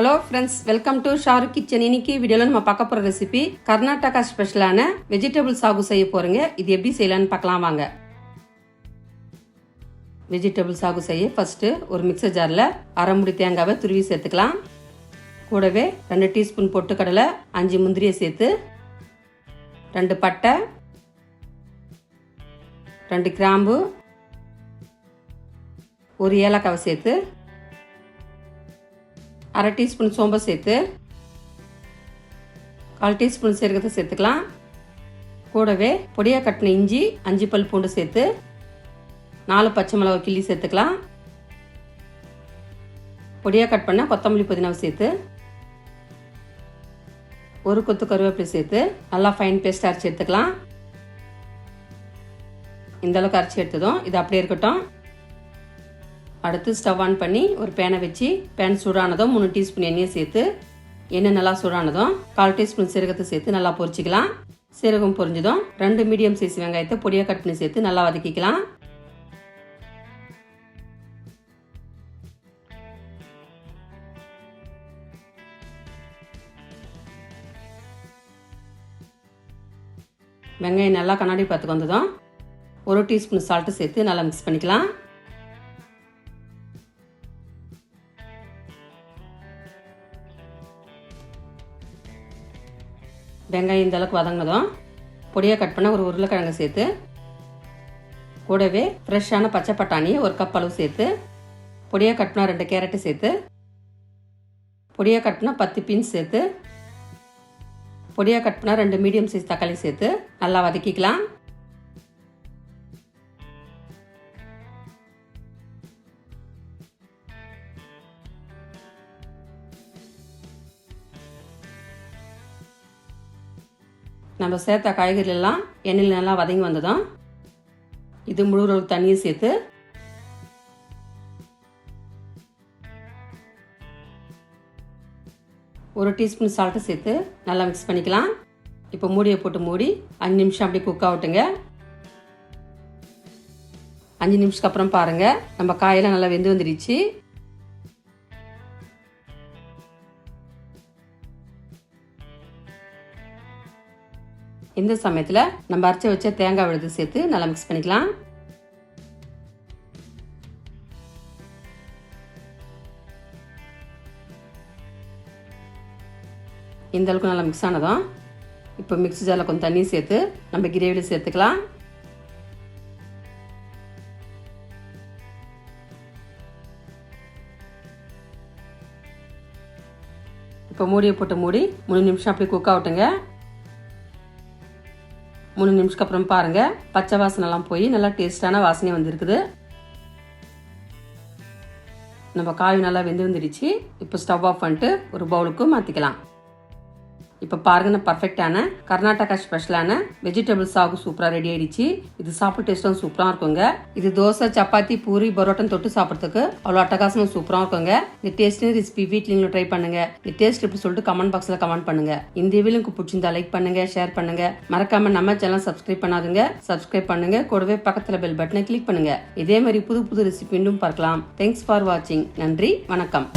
Hello friends welcome to Shahrukh kitchen இன்னைக்கு வீடியோவில் நம்ம பார்க்க போகிற ரெசிபி கர்நாடகா ஸ்பெஷலான வெஜிடபிள் சாகு செய்ய போகிறோங்க இது எப்படி செய்யலாம்னு பார்க்கலாம் வாங்க. வெஜிடபிள் சாகு செய்ய ஃபஸ்ட்டு ஒரு மிக்சர் ஜாரில் அரை முடி தேங்காவை துருவி சேர்த்துக்கலாம். கூடவே ரெண்டு டீஸ்பூன் பொட்டுக்கடலை அஞ்சு முந்திரியை சேர்த்து ரெண்டு பட்டை ரெண்டு கிராம்பு ஒரு ஏலக்காவை சேர்த்து அரை டீஸ்பூன் சோம்பை சேர்த்து கால் டீஸ்பூன் சீரகத்தை சேர்த்துக்கலாம். கூடவே பொடியாக கட்டின இஞ்சி அஞ்சு பல் பூண்டு சேர்த்து நாலு பச்சை மிளகாய் கிள்ளி சேர்த்துக்கலாம். பொடியாக கட் பண்ண கொத்தமல்லி புதினாவை சேர்த்து ஒரு கொத்து கருவேப்பிலை சேர்த்து நல்லா ஃபைன் பேஸ்ட் அரைச்சி எடுத்துக்கலாம். இந்த அளவுக்கு அரைச்சி எடுத்ததும் இது அப்படியே இருக்கட்டும். அடுத்து ஸ்டவ் ஆன் பண்ணி ஒரு பேனை வச்சு பேன் சூடானதும் மூணு டீஸ்பூன் எண்ணெயை சேர்த்து எண்ணெய் நல்லா சூடானதும் கால் டீஸ்பூன் சீரகத்தை சேர்த்து நல்லா பொரிச்சிக்கலாம். சீரகம் பொரிஞ்சதும் ரெண்டு மீடியம் சைஸ் வெங்காயத்தை பொடியாக கட் பண்ணி சேர்த்து நல்லா வதக்கிக்கலாம். வெங்காயம் நல்லா கண்ணாடி பார்த்துக்கு வந்ததும் ஒரு டீஸ்பூன் சால்ட்டு சேர்த்து நல்லா மிக்ஸ் பண்ணிக்கலாம். வெங்காயம் இந்த அளவுக்கு வதங்கினதும் பொடியாக கட் பண்ண ஒரு உருளைக்கிழங்கு சேர்த்து கூடவே ஃப்ரெஷ்ஷான பச்சை பட்டாணி ஒரு கப் அளவு சேர்த்து பொடியாக கட்டினா ரெண்டு கேரட்டு சேர்த்து பொடியாக கட்டினா பத்து பீன்ஸ் சேர்த்து பொடியாக கட் பண்ண ரெண்டு மீடியம் சைஸ் தக்காளி சேர்த்து நல்லா வதக்கிக்கலாம். நம்ம சேர்த்த காய்கறி எல்லாம் எண்ணெயில் நல்லா வதங்கி வந்ததும் இது முழு தண்ணியை சேர்த்து ஒரு டீஸ்பூன் சால்ட்டை சேர்த்து நல்லா மிக்ஸ் பண்ணிக்கலாம். இப்போ மூடியை போட்டு மூடி அஞ்சு நிமிஷம் அப்படியே குக் ஆகட்டுங்க. அஞ்சு நிமிஷத்துக்கு அப்புறம் பாருங்கள் நம்ம காயெல்லாம் நல்லா வெந்து வந்துடுச்சு. இந்த சமயத்தில் நம்ம அரைச்சி வச்ச தேங்காய் விழுது சேர்த்து நல்லா மிக்ஸ் பண்ணிக்கலாம். இந்த அளவுக்கு நல்லா மிக்ஸ் ஆனதும் இப்போ மிக்ஸி ஜாரில் கொஞ்சம் தண்ணி சேர்த்து நம்ம கிரேவியில் சேர்த்துக்கலாம். இப்போ மூடியை போட்டு மூடி மூணு நிமிஷம் அப்படியே குக் ஆகட்டுங்க. மூணு நிமிஷத்துக்கு அப்புறம் பாருங்கள் பச்சை வாசனைலாம் போய் நல்லா டேஸ்டான வாசனை வந்திருக்குது. நம்ம காய் நல்லா வெந்து வந்துடுச்சு. இப்போ ஸ்டவ் ஆஃப் பண்ணிட்டு ஒரு பவுலுக்கு மாற்றிக்கலாம் இப்போ பாருங்க பர்ஃபெக்டான கர்நாடகா ஸ்பெஷலான வெஜிடபிள் சாகு சூப்பராக ரெடி ஆயிடுச்சு. இது சாப்பிட்டு டேஸ்ட்டும் சூப்பராக இருக்குங்க. இது தோசை சப்பாத்தி பூரி பரோட்டன் தொட்டு சாப்பிட்றதுக்கு அவ்வளோ அட்டகாசமும் சூப்பராக இருக்குங்க. இந்த டேஸ்ட் ரெசிபி வீட்டில் ட்ரை பண்ணுங்க. இந்த டேஸ்ட் எப்படி சொல்லிட்டு கமெண்ட் பாக்ஸில் கமெண்ட் பண்ணுங்க. இந்த வீலுக்கு பிடிச்சிருந்தா லைக் பண்ணுங்க ஷேர் பண்ணுங்க. மறக்காம நம்ம சேனல் சப்ஸ்கிரைப் பண்ணாதுங்க. சப்ஸ்கிரைப் பண்ணுங்க. கூடவே பக்கத்தில் பெல் பட்டனை கிளிக் பண்ணுங்க. இதே மாதிரி புது புது ரெசிபி இன்னும் பார்க்கலாம். தேங்க்ஸ் ஃபார் வாட்சிங் நன்றி வணக்கம்.